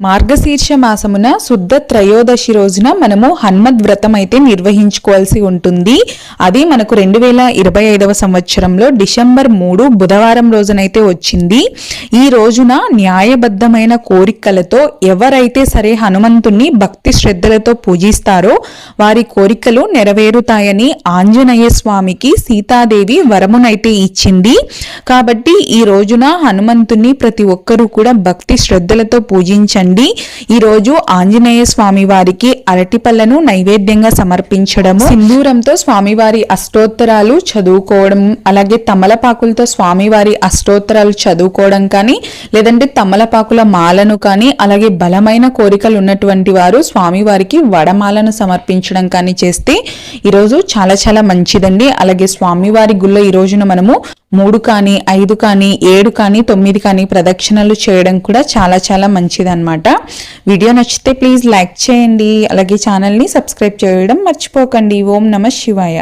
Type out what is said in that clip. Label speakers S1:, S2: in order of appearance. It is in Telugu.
S1: మార్గశీర్ష మాసమున శుద్ధ త్రయోదశి రోజున మనము హన్మద్ వ్రతం అయితే నిర్వహించుకోవాల్సి ఉంటుంది. అది మనకు రెండు వేల ఇరవై ఐదవ సంవత్సరంలో డిసెంబర్ మూడు బుధవారం రోజునైతే వచ్చింది. ఈ రోజున న్యాయబద్ధమైన కోరికలతో ఎవరైతే సరే హనుమంతుణ్ణి భక్తి శ్రద్ధలతో పూజిస్తారో వారి కోరికలు నెరవేరుతాయని ఆంజనేయ స్వామికి సీతాదేవి వరమునైతే ఇచ్చింది. కాబట్టి ఈ రోజున హనుమంతుణ్ణి ప్రతి ఒక్కరూ కూడా భక్తి శ్రద్ధలతో పూజించండి. ఈ రోజు ఆంజనేయ స్వామి వారికి అరటిపళ్ళను నైవేద్యంగా సమర్పించడం సింధూరంతో స్వామివారి అష్టోత్తరాలు చదువుకోవడం అలాగే తమలపాకులతో స్వామివారి అష్టోత్తరాలు చదువుకోవడం కానీ లేదంటే తమలపాకుల మాలను కానీ అలాగే బలమైన కోరికలు ఉన్నటువంటి వారు స్వామివారికి వడమాలను సమర్పించడం కానీ చేస్తే ఈరోజు చాలా చాలా మంచిదండి. అలాగే స్వామివారి గుళ్ళో ఈ రోజున మనము మూడు కానీ ఐదు కానీ ఏడు కానీ తొమ్మిది కానీ ప్రదక్షిణలు చేయడం కూడా చాలా చాలా మంచిదన్నమాట. వీడియో నచ్చితే ప్లీజ్ లైక్ చేయండి. అలాగే ఛానల్ని సబ్స్క్రైబ్ చేయడం మర్చిపోకండి. ఓం నమ శివాయ.